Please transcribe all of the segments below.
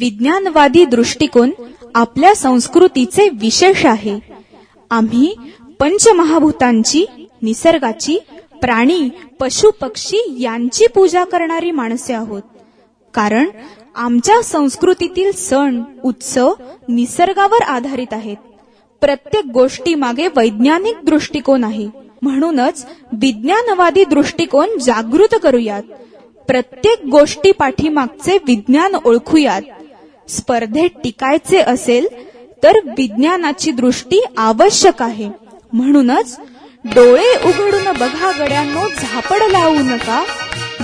विज्ञानवादी दृष्टिकोन आपल्या संस्कृतीचे विशेष आहे. आम्ही पंचमहाभूतांची निसर्गाची प्राणी पशु पक्षी यांची पूजा करणारी माणसे आहोत. कारण आमच्या संस्कृतीतील सण उत्सव निसर्गावर आधारित आहेत. प्रत्येक गोष्टी मागे वैज्ञानिक दृष्टिकोन आहे. म्हणूनच विज्ञानवादी दृष्टिकोन जागृत करूयात. प्रत्येक गोष्टी पाठीमागचे विज्ञान ओळखूयात. स्पर्धेत टिकायचे असेल तर विज्ञानाची दृष्टी आवश्यक आहे. म्हणूनच डोळे उघडून बघा गड्यांनो झापड लावू नका.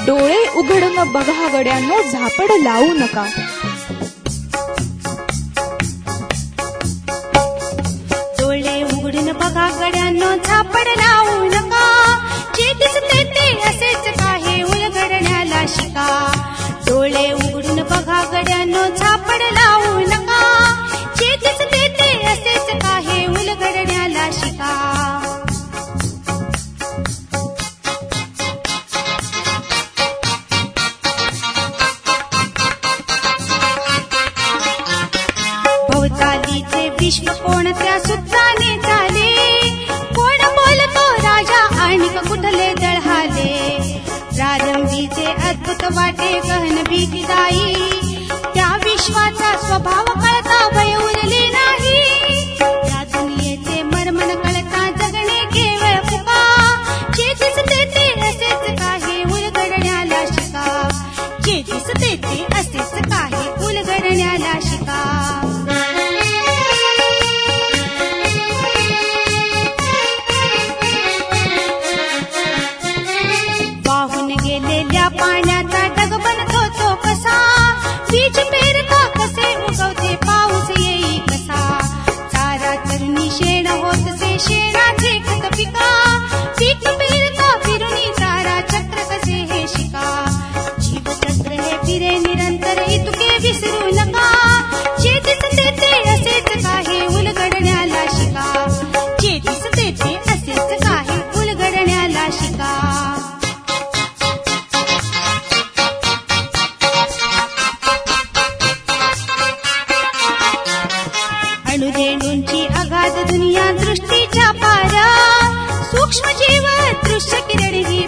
डोळे उघडून बघा गड्यांनो झापड लावू नका. डोळे उघडून बघा गड्यांनो झापड लावू कालीचे विश्व कोणत्या सूत्राने झाले कोण बोलतो राजा आणि कुठले दळहाले? प्रारंभीचे अद्भुत वाटे गहन भीतीदायी त्या विश्वाचा स्वभाव तर इतके विसरू नका. शेतीच तेथे असेच काही उलगडण्याला शिका. शेतीच तेथे असेच काही उलगडण्याला शिका. अणुरेणूंची अगाध दुनिया दृष्टीच्या पारा. सूक्ष्म जीव दृश्य किरण ही